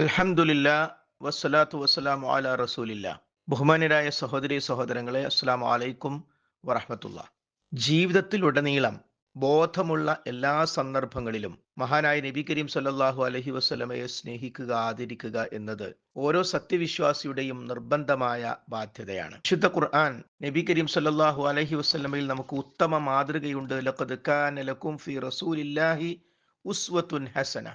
അൽഹംദുലില്ല വസ്സലാത്തു വസ്സലാം അല റസൂലില്ല. ബഹുമാനരായ സഹോദരി സഹോദരങ്ങളെ അസ്സലാമു വലൈക്കും വറഹമത്തുള്ള. ജീവിതത്തിലുടനീളം ബോധമുള്ള എല്ലാ സന്ദർഭങ്ങളിലും മഹാനായ നബി കരീം സല്ലാഹു അലഹി വസ്ലമയെ സ്നേഹിക്കുക ആദരിക്കുക എന്നത് ഓരോ സത്യവിശ്വാസിയുടെയും നിർബന്ധമായ ബാധ്യതയാണ്. വിശുദ്ധ ഖുർആൻ നബി കരീം സല്ലാഹു അലഹി വസ്ലമയിൽ നമുക്ക് ഉത്തമ മാതൃകയുണ്ട്. ലഖദ് കാന ലക്കും ഫി റസൂലില്ലാഹി ഉസ്വത്തുൻ ഹസന.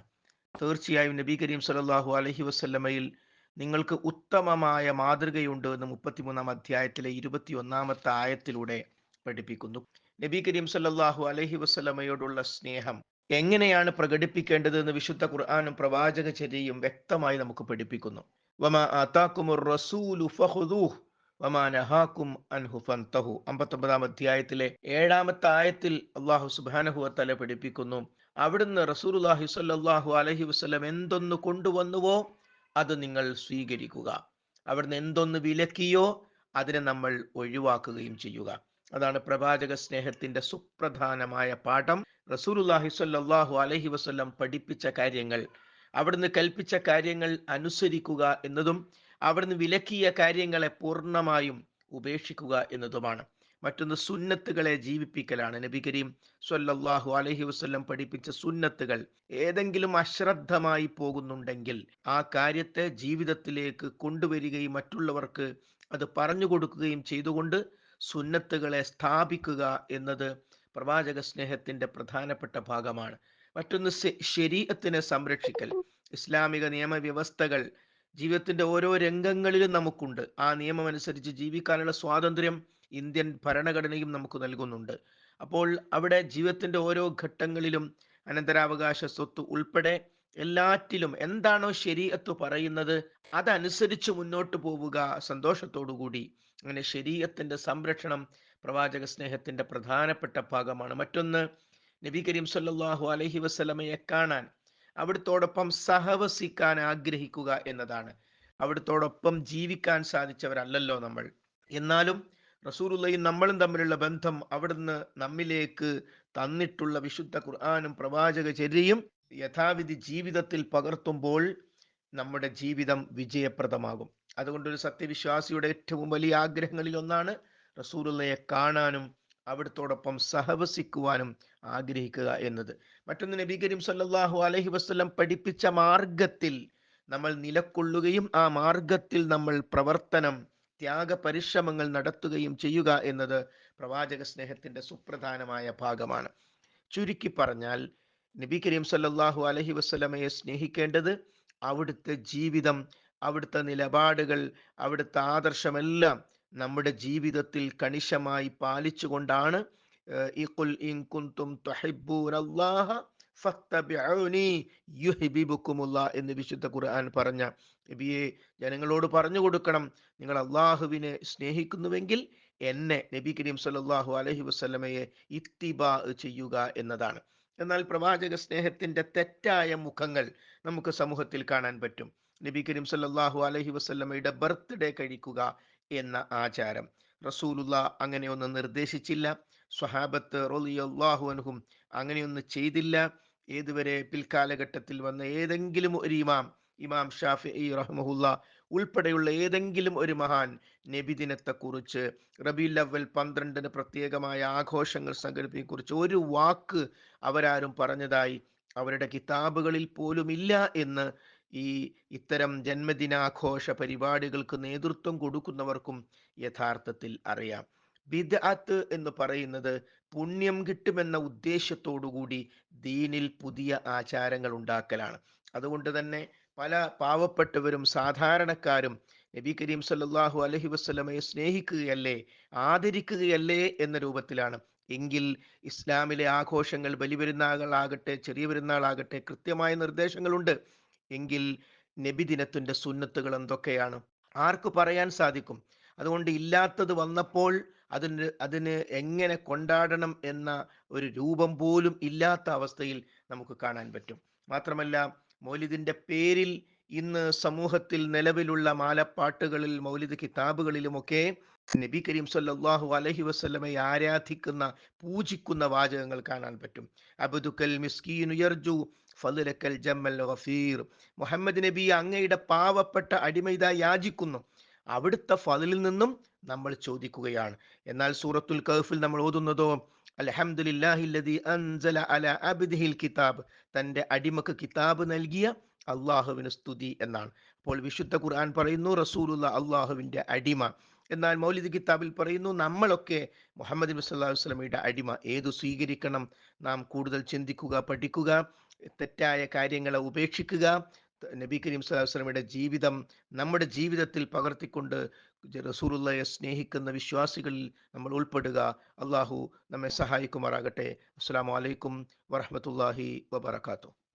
തീർച്ചയായും നബി കരീം സല്ലല്ലാഹു അലഹി വസ്ല്ലമയിൽ നിങ്ങൾക്ക് ഉത്തമമായ മാതൃകയുണ്ട് എന്ന് മുപ്പത്തിമൂന്നാം അധ്യായത്തിലെ ഇരുപത്തി ഒന്നാമത്തെ ആയത്തിലൂടെ പഠിപ്പിക്കുന്നു. നബി കരീം സല്ലാഹു അലഹി വസ്ലമയോടുള്ള സ്നേഹം എങ്ങനെയാണ് പ്രകടിപ്പിക്കേണ്ടത് എന്ന് വിശുദ്ധ ഖുർആാനും പ്രവാചക ചര്യയും വ്യക്തമായി നമുക്ക് പഠിപ്പിക്കുന്നു. വമാ ആതാക്കുമുർ റസൂലു ഫഖുദൂഹ് വമാ നഹാക്കും അൻഹു ഫന്തഹു. അമ്പത്തൊമ്പതാം അധ്യായത്തിലെ ഏഴാമത്തെ ആയത്തിൽ അള്ളാഹു സുബ്ഹാനഹു വതആല പഠിപ്പിക്കുന്നു. അവിടുന്ന് റസൂലുള്ളാഹി സ്വല്ലല്ലാഹു അലഹി വസ്ലം എന്തൊന്ന് കൊണ്ടുവന്നുവോ അത് നിങ്ങൾ സ്വീകരിക്കുക. അവിടുന്ന് എന്തൊന്ന് വിലക്കിയോ അതിനെ നമ്മൾ ഒഴിവാക്കുകയും ചെയ്യുക. അതാണ് പ്രവാചക സ്നേഹത്തിന്റെ സുപ്രധാനമായ പാഠം. റസൂലുള്ളാഹി സ്വല്ലല്ലാഹു അലഹി വസ്ലം പഠിപ്പിച്ച കാര്യങ്ങൾ. അവിടുന്ന് കൽപ്പിച്ച കാര്യങ്ങൾ അനുസരിക്കുക എന്നതും അവിടുന്ന് വിലക്കിയ കാര്യങ്ങളെ പൂർണമായും ഉപേക്ഷിക്കുക എന്നതുമാണ്. മറ്റൊന്ന് സുന്നത്തുകളെ ജീവിപ്പിക്കലാണ്. നബി കരീം സ്വല്ലല്ലാഹു അലഹി വസ്ല്ലം പഠിപ്പിച്ച സുന്നത്തുകൾ ഏതെങ്കിലും അശ്രദ്ധമായി പോകുന്നുണ്ടെങ്കിൽ ആ കാര്യത്തെ ജീവിതത്തിലേക്ക് കൊണ്ടുവരികയും മറ്റുള്ളവർക്ക് അത് പറഞ്ഞു കൊടുക്കുകയും ചെയ്തുകൊണ്ട് സുന്നത്തുകളെ സ്ഥാപിക്കുക എന്നത് പ്രവാചക സ്നേഹത്തിന്റെ പ്രധാനപ്പെട്ട ഭാഗമാണ്. മറ്റൊന്ന് ശരീരത്തിനെ സംരക്ഷിക്കൽ. ഇസ്ലാമിക നിയമവ്യവസ്ഥകൾ ജീവിതത്തിന്റെ ഓരോ രംഗങ്ങളിലും നമുക്കുണ്ട്. ആ നിയമം അനുസരിച്ച് ജീവിക്കാനുള്ള സ്വാതന്ത്ര്യം ഇന്ത്യൻ ഭരണഘടനയും നമുക്ക് നൽകുന്നുണ്ട്. അപ്പോൾ അവിടെ ജീവിതത്തിന്റെ ഓരോ ഘട്ടങ്ങളിലും അനന്തരാവകാശ സ്വത്ത് ഉൾപ്പെടെ എല്ലാറ്റിലും എന്താണോ ശരീരത്ത് പറയുന്നത് അതനുസരിച്ച് മുന്നോട്ട് പോവുക സന്തോഷത്തോടുകൂടി. അങ്ങനെ ശരീരത്തിന്റെ സംരക്ഷണം പ്രവാചക സ്നേഹത്തിന്റെ പ്രധാനപ്പെട്ട ഭാഗമാണ്. മറ്റൊന്ന് നബി കരീം സല്ലാഹു അലഹി വസല്ലമയെ കാണാൻ അവിടുത്തോടൊപ്പം സഹവസിക്കാൻ ആഗ്രഹിക്കുക എന്നതാണ്. അവിടുത്തോടൊപ്പം ജീവിക്കാൻ സാധിച്ചവരല്ലല്ലോ നമ്മൾ. എന്നാലും റസൂലുള്ളയും നമ്മളും തമ്മിലുള്ള ബന്ധം അവിടുന്ന് നമ്മിലേക്ക് തന്നിട്ടുള്ള വിശുദ്ധ ഖുർആാനും പ്രവാചക ചര്യയും യഥാവിധി ജീവിതത്തിൽ പകർത്തുമ്പോൾ നമ്മുടെ ജീവിതം വിജയപ്രദമാകും. അതുകൊണ്ട് ഒരു സത്യവിശ്വാസിയുടെ ഏറ്റവും വലിയ ആഗ്രഹങ്ങളിൽ ഒന്നാണ് റസൂലുള്ളയെ കാണാനും അവിടത്തോടൊപ്പം സഹവസിക്കുവാനും ആഗ്രഹിക്കുക എന്നത്. മറ്റൊന്ന് നബി കരീം സല്ലാഹു അലഹി വസല്ലം പഠിപ്പിച്ച മാർഗത്തിൽ നമ്മൾ നിലക്കൊള്ളുകയും ആ മാർഗത്തിൽ നമ്മൾ പ്രവർത്തനം ത്യാഗ പരിശ്രമങ്ങൾ നടത്തുകയും ചെയ്യുക എന്നത് പ്രവാചക സ്നേഹത്തിന്റെ സുപ്രധാനമായ ഭാഗമാണ്. ചുരുക്കി പറഞ്ഞാൽ നബി കരീം സല്ലാഹു അലഹി വസ്ലമയെ സ്നേഹിക്കേണ്ടത് അവിടുത്തെ ജീവിതം അവിടുത്തെ നിലപാടുകൾ അവിടുത്തെ ആദർശമെല്ലാം നമ്മുടെ ജീവിതത്തിൽ കണിശമായി പാലിച്ചുകൊണ്ടാണ് എന്ന് വിശുദ്ധ ഖുർആൻ പറഞ്ഞ നബിയെ ജനങ്ങളോട് പറഞ്ഞു കൊടുക്കണം. നിങ്ങൾ അള്ളാഹുവിനെ സ്നേഹിക്കുന്നുവെങ്കിൽ എന്നെ നബി കരീം സല്ലല്ലാഹു അലഹി വസ്ലമയെ ഇത്തിബാ ചെയ്യുക എന്നതാണ്. എന്നാൽ പ്രവാചക സ്നേഹത്തിന്റെ തെറ്റായ മുഖങ്ങൾ നമുക്ക് സമൂഹത്തിൽ കാണാൻ പറ്റും. നബി കരീം സല്ലല്ലാഹു അലൈഹി വസല്ലമയുടെ ബർത്ത്ഡേ കഴിക്കുക എന്ന ആചാരം. റസൂലുള്ള അങ്ങനെയൊന്നും നിർദ്ദേശിച്ചില്ല. സ്വഹാബത്ത് റളിയല്ലാഹു അൻഹും അങ്ങനെയൊന്നും ചെയ്തില്ല. ഏതുവരെ പിൽക്കാലഘട്ടത്തിൽ വന്ന ഏതെങ്കിലും ഒരു ഇമാം ഇമാം ഷാഫി റഹ്മുല്ല ഉൾപ്പെടെയുള്ള ഏതെങ്കിലും ഒരു മഹാൻ നബിദിനത്തെക്കുറിച്ച് കുറിച്ച് റബീൽ അവൽ പന്ത്രണ്ടിന് പ്രത്യേകമായ ആഘോഷങ്ങൾ സംഘടിപ്പിക്കുറിച്ച് ഒരു വാക്ക് അവരാരും പറഞ്ഞതായി അവരുടെ കിതാബുകളിൽ പോലുമില്ല എന്ന് ഈ ഇത്തരം ജന്മദിനാഘോഷ പരിപാടികൾക്ക് നേതൃത്വം കൊടുക്കുന്നവർക്കും യഥാർത്ഥത്തിൽ അറിയാം. ബിദ്അത്ത് എന്ന് പറയുന്നത് പുണ്യം കിട്ടുമെന്ന ഉദ്ദേശത്തോടുകൂടി ദീനിൽ പുതിയ ആചാരങ്ങൾ ഉണ്ടാക്കലാണ്. അതുകൊണ്ട് തന്നെ പല പാവപ്പെട്ടവരും സാധാരണക്കാരും നബി കരീം സല്ലാഹു അലഹി വസ്ലമയെ സ്നേഹിക്കുകയല്ലേ ആദരിക്കുകയല്ലേ എന്ന രൂപത്തിലാണ്. എങ്കിൽ ഇസ്ലാമിലെ ആഘോഷങ്ങൾ ബലിപെരുന്നാളാകട്ടെ ചെറിയ പെരുന്നാളാകട്ടെ കൃത്യമായ നിർദ്ദേശങ്ങളുണ്ട്. എങ്കിൽ നബിദിനത്തിന്റെ സുന്നത്തുകൾ എന്തൊക്കെയാണ്? ആർക്ക് പറയാൻ സാധിക്കും? അതുകൊണ്ട് ഇല്ലാത്തത് വന്നപ്പോൾ അതിന് അതിന് എങ്ങനെ കൊണ്ടാടണം എന്ന ഒരു രൂപം പോലും ഇല്ലാത്ത അവസ്ഥയിൽ നമുക്ക് കാണാൻ പറ്റും. മാത്രമല്ല മൗലിദിന്റെ പേരിൽ ഇന്ന് സമൂഹത്തിൽ നിലവിലുള്ള മാലപ്പാട്ടുകളിൽ മൗലിദ് കിതാബുകളിലുമൊക്കെ നബി കരീം സല്ലാഹു അലഹി വസല്ലമയെ ആരാധിക്കുന്ന പൂജിക്കുന്ന വാചകങ്ങൾ കാണാൻ പറ്റും. അബുദുക്കൽ മിസ്കീനുയർജു യർജു ഫضലക്കൽ ജമ്മൽ ഗഫീർ. മുഹമ്മദ് നബി അങ്ങയുടെ പാവപ്പെട്ട അടിമയിത യാചിക്കുന്നു. അവിടുത്തെ ഫതിലിൽ നിന്നും നമ്മൾ ചോദിക്കുകയാണ്. എന്നാൽ സൂറത്തുൽ കഹഫിൽ നമ്മൾ ഓതുന്നതോ അലഹമുല്ലാഹി അൻസല അല അബ്ദിഹിൽ കിതാബ്. തന്റെ അടിമക്ക് കിതാബ് നൽകിയ അള്ളാഹുവിന് സ്തുതി എന്നാണ്. അപ്പോൾ വിശുദ്ധ ഖുർആൻ പറയുന്നു റസൂലുള്ള അള്ളാഹുവിന്റെ അടിമ. എന്നാൽ മൗലിദ് കിതാബിൽ പറയുന്നു നമ്മളൊക്കെ മുഹമ്മദ് നബി സല്ലല്ലാഹു വസ്ലമിയുടെ അടിമ. ഏതു സ്വീകരിക്കണം? നാം കൂടുതൽ ചിന്തിക്കുക പഠിക്കുക തെറ്റായ കാര്യങ്ങളെ ഉപേക്ഷിക്കുക. നബി കരീം സല്ലല്ലാഹു വസ്ലമിയുടെ ജീവിതം നമ്മുടെ ജീവിതത്തിൽ പകർത്തിക്കൊണ്ട് റസൂലുള്ളയെ സ്നേഹിക്കുന്ന വിശ്വാസികളിൽ നമ്മൾ ഉൾപ്പെടുക. അള്ളാഹു നമ്മെ സഹായിക്കുമാറാകട്ടെ. അസ്സാം വലൈക്കും വറഹമത്തല്ലാഹി വബർക്കാത്തു